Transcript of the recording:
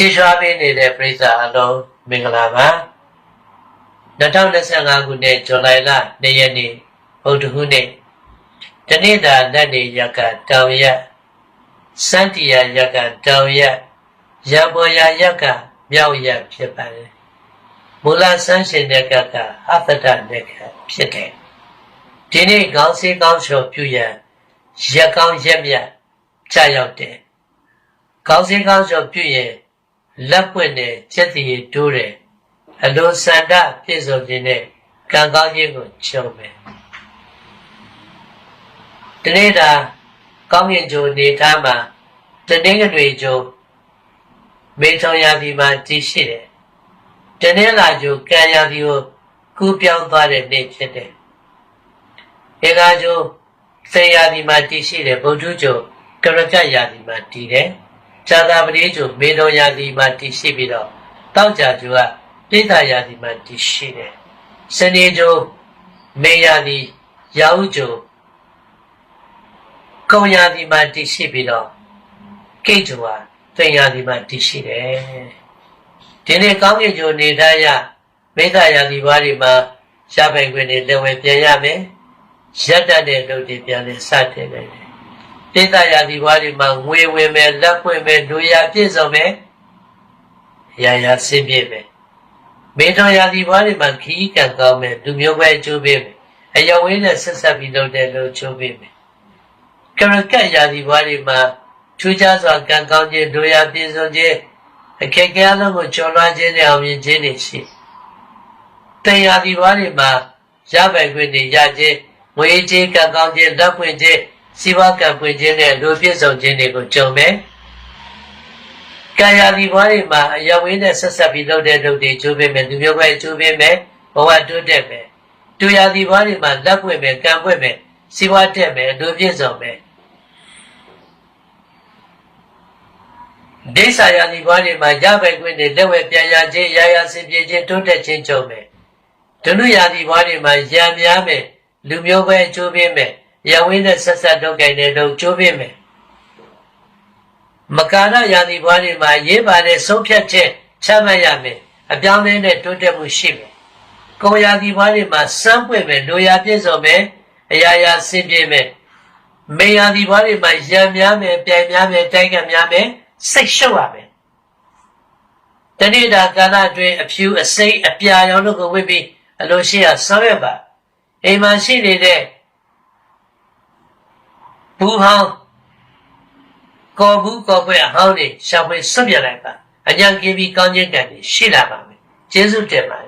ချီးရွှားပေးနေတဲ့ပရိသတ်အလုံးမင်္ဂလာပါ2025ခုနှစ်ဇူလိုင်လ2ရက်နေ့ဗုဒ္ဓဟူးနေ့တနေ့တာလက်နေရကတောင်ရက်စန္တီယာရကတောင်ရက်ရပေါ်ယာရကမြောက်ရက်ဖြစ်ပါတယ်မူလဆန်းရှင်တဲ့ကကအသဒတဲ့ကဖြစ်တယ်ဒီနေ့ကောင်းစီကောင်းချော်ပြုရန်ရက်ကောင်းရက်မြတ်ကြာရောက်တယ်ကောင်းစီကောင်းချော်ပြုရင် လက်ပွင့်နဲ့ချက်တည်တိုးတယ်အလိုဆန္ဒပြည့်စုံခြင်းနဲ့ကံကောင်းခြင်းကိုချုပ်မယ်ဒီနေ့တာကောင်းကင်ဂျိုနေသားမှာတနင်္ဂနွေဂျိုမေထုံရာဒီမှာတည်ရှိတယ်တနင်္လာဂျိုကံရာဒီကိုကူးပြောင်းသွားတဲ့နေ့ဖြစ်တယ်ဧကဂျိုစေရာဒီမှာတည်ရှိတယ်ဗုဒ္ဓဂျိုကရကရာဒီမှာတည်တယ် ဇာတာပတိကျိုမေတော်ရာသီမှာတည်ရှိပြီးတော့တောက်ကြကျိုကပိဋကရာသီမှာတည်ရှိတယ်။စနေကျိုမေရာသီရာဟုကျိုကုံရာသီမှာတည်ရှိပြီးတော့ကိတ်ကျိုဟာသင်ရာသီမှာတည်ရှိတယ်။ဒီနေ့ကောင်းကင်ကျိုနေထားရမိစ္ဆာရာသီဘာတွေမှာရှားပိုင်ခွင့်တွေလည်းဝယ်ပြန်ရမယ်။ရက်တတ်တဲ့လုပ်တွေပြန်လဲစတင်တယ်။ ပိဋကရာသီဘွားတွေမှာငွေဝင်မယ်လက်ပွင့်မယ်လူရပြည့်စုံမယ်ရာရာစင်ပြည့်မယ်မေတော်ရာသီဘွားတွေမှာခီးကံကောင်းမယ်လူမျိုးပဲအကျိုးပေးမယ်အယဝေးနဲ့ဆက်ဆက်ပြီးလုပ်တဲ့လို့အကျိုးပေးမယ်ကရကတ်ရာသီဘွားတွေမှာထူးခြားစွာကံကောင်းခြင်းလူရပြည့်စုံခြင်းအခက်အခဲအလုံးကိုကျော်လွှားခြင်းနဲ့အောင်မြင်ခြင်းတွေရှိတယ်ရာသီဘွားတွေမှာရပိုင်ခွင့်တွေရခြင်းငွေကြေးကံကောင်းခြင်းလက်ပွင့်ခြင်း စီဝါကံပွင့်ခြင်းနဲ့လူပြည့်စုံခြင်းတွေကိုကြုံမယ်။ကာယဒီဘွားတွေမှာအယဝေးနဲ့ဆက်ဆက်ပြီးလုပ်တဲ့လုပ်တွေကျိုးပေးမယ်လူမျိုးပဲကျိုးပေးမယ်ဘဝတိုးတက်မယ်။တူယာဒီဘွားတွေမှာလက်ပွင့်မယ်ကံပွင့်မယ်စီဝါတက်မယ်လူပြည့်စုံမယ်။ဒိဋ္ဌာယာဒီဘွားတွေမှာရပိုင်ခွင့်တွေလက်ဝဲပြန်ရခြင်းရာရာစင်ပြေခြင်းတိုးတက်ခြင်းကြုံမယ်။ဒုနုယာဒီဘွားတွေမှာရံများမယ်လူမျိုးပဲကျိုးပေးမယ် ရဝင်းနဲ့ဆက်ဆက်တော့ကြတဲ့တော့ကျိုးပေးမယ်မကာရယာတိဘွားတွေမှာရေးပါတဲ့ဆုံးဖြတ်ချက်ချမှတ်ရမယ်အပြောင်းအလဲနဲ့တိုးတက်မှုရှိမယ်ကိုယာတိဘွားတွေမှာစမ်းပွင့်မယ်လူရာပြည့်စုံမယ်အရာရာစင်ပြေမယ်မေယာတိဘွားတွေမှာရံများမယ်ပြိုင်များမယ်တိုက်ကများမယ်စိတ်ရှုပ်ရမယ်တဏိတာကာလအတွင်းအဖြူအစိမ့်အပြာရောင်တို့ကိုဝိပြီးအလိုရှိရဆောင်ရွက်ပါအိမ်မှာရှိနေတဲ့ ဘူးဟောင်းကော်ဘူးကော်ခွဲအဟောင်းတွေရှာဖွေဆွတ်ပြလိုက်ပါအညာကင်းပြီးကောင်းခြင်းကံတွေရှိလာပါမယ်ကျေးဇူးတင်ပါတယ်